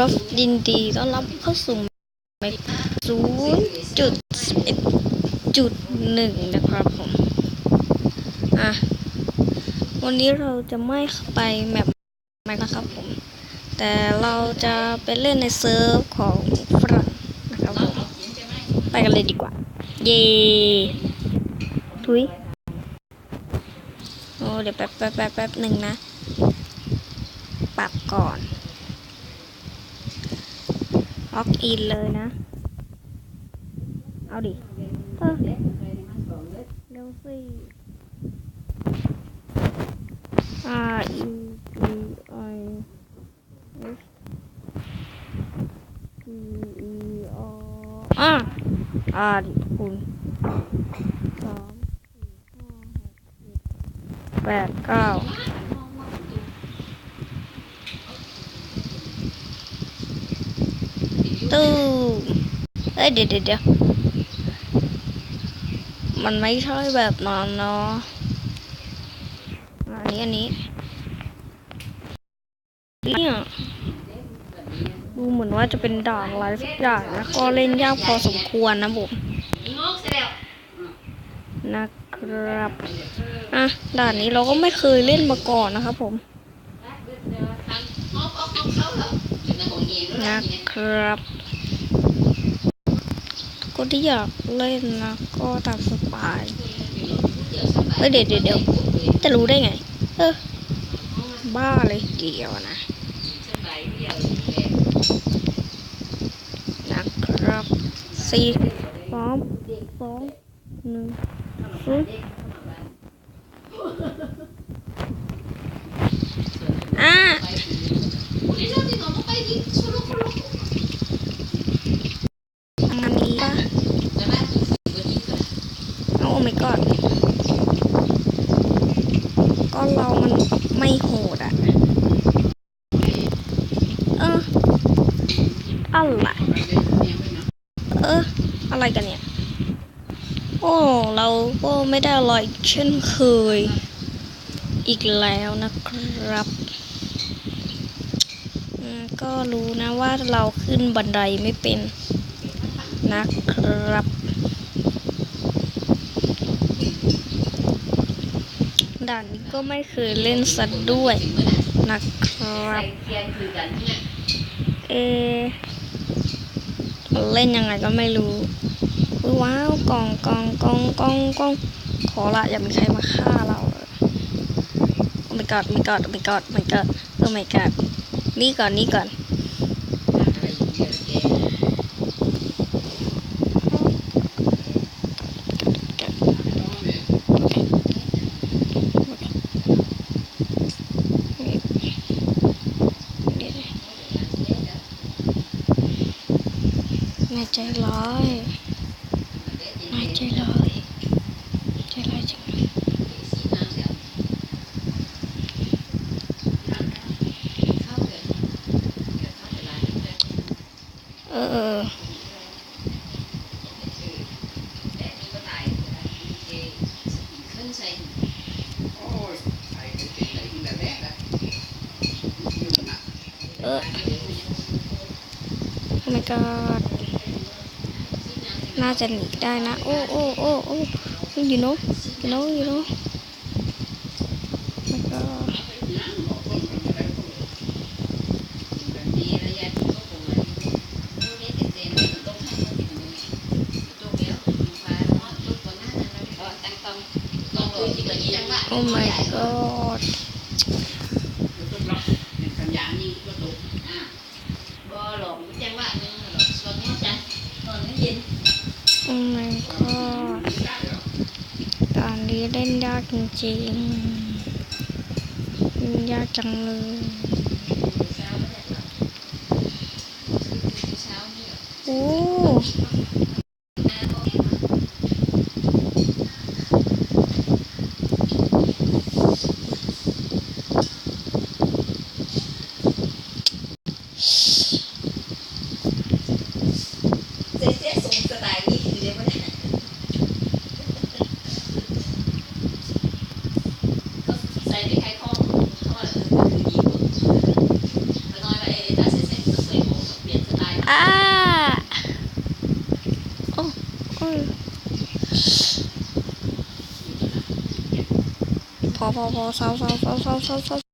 ครับยินดีต้อนรับเข้าสู่ไมศูนย์จุดเอ็ดจุดหนึ่งนะครับผมอะวันนี้เราจะไม่ไปแมปแมนะครับผม แต่เราจะไปเล่นในเซิร์ฟของฝรั่งนะครับผมไปกันเลยดีกว่า เย่ทุยโอ้เดี๋ยวแป๊บแป๊บแป๊บแป๊บหนึ่งนะ ปรับก่อน ล็อกอินเลยนะ เอาดิเออเร็วสิ R E G I S P E O อะอ่าดิคุณสองสี่ห้าหกเจ็ดแปดเก้า ตู้ เอ้ยเดี๋ยวเดี๋ยวเดี๋ยวมันไม่ใช่แบบนั้นเนาะอันนี้อันนี้เนี่ยดูเหมือนว่าจะเป็นด่านอะไรสักอย่างนะก็เล่นยากพอสมควรนะผมนะครับอะด่านนี้เราก็ไม่เคยเล่นมาก่อนนะครับผมนะครับ ก็ที่อยากเล่นนะก็ตามสบายเฮ้ยเดี๋ยวเดี๋ยวเดี๋ยวจะรู้ได้ไง เออ บ้าเลยเดียวนะ นะครับสี่สามสองหนึ่งศูนย์อะ อันนี้ปะโอ้ my god ก็เรามันไม่โหดอะเอออะไรเออ อะไรกันเนี่ย โอ้ เราก็ไม่ได้อะไรอีกเช่นเคย อีกแล้วนะครับก็รู้นะว่าเราขึ้นบันไดไม่เป็นนะครับ ด่านนี้ก็ไม่เคยเล่นสัตว์ด้วยนะครับเอเล่นยังไงก็ไม่รู้ ว้าวกล่องกล่องกล่องกล่องกล่องขอละอย่ามีใครมาฆ่าเราเลยโอ้ my god my god my god my god โอ้ my god นี่ก่อนนี่ก่อน นายใจร้ายนายใจร้ายใจร้ายจริงเออเออเออ Oh my god น่าจะหนีได้นะ โอ้โอ้โอ้โอ้ you know you know you know my god โอ้ my god โอ้ my god ตอนนี้เล่นย โอ้ยพอพอพอ